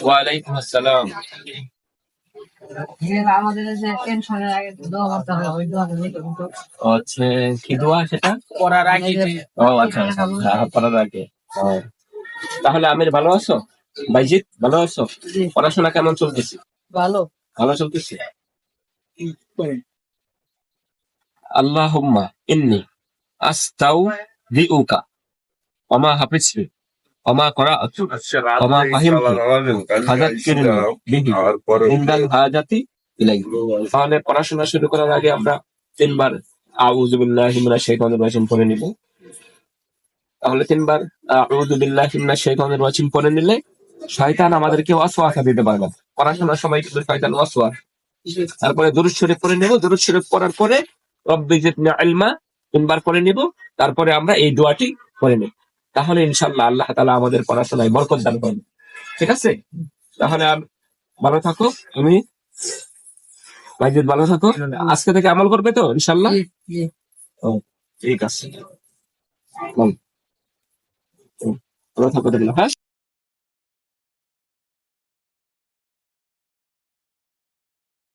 ওয়ালাইকুম আসসালাম হচ্ছে কি দোয়া সেটা? পড়ার আগে ও আচ্ছা আচ্ছা হ্যাঁ, পড়ার আগে। তাহলে আমির ভালো আছো? ভাইজিৎ ভালো আছো? পড়াশোনা কেমন চলতেছে? ভালো। ভালো চলতেছে? আল্লাহুম্মা ইন্নি আস্তাউ দিউকা ওমা হাফিজবি। ওমা করাআতু ওমা ফাহিমতু ফাযাক্কিরনি বিহি ইনদাল হাজাতি ইলাই তাহলে পড়াশোনা শুরু করার আগে আমরা তিনবার আউযু বিল্লাহি মিনাশ শাইতানির রাজিম পড়ে নিব। তাহলে তিনবার আউযু বিল্লাহি মিনাশ শাইতানির রাজিম পড়ে নিলে শয়তান আমাদেরকে ওয়াসওয়াসা দিতে পারবে। পড়াশোনার সময় কিন্তু শয়তান ওয়াসওয়াস। তারপরে দুরুদ শরীফ পড়ে নেব। দুরুদ শরীফ পড়ার পরে রব্বি জিদনি ইলমা তিনবার পড়ে নিব। তারপরে আমরা এই দোয়াটি পড়ে নেব। তাহলে ইনশাল্লাহ আল্লাহ তালা আমাদের পড়াশোনায় বরকত দান করবে ঠিক আছে? তাহলে আর ভালো থাকো। তুমি মাইজিদ ভালো থাকো। আজকে থেকে আমল করবে তো জি ও ঠিক আছে। ভালো থাকো হ্যাঁ?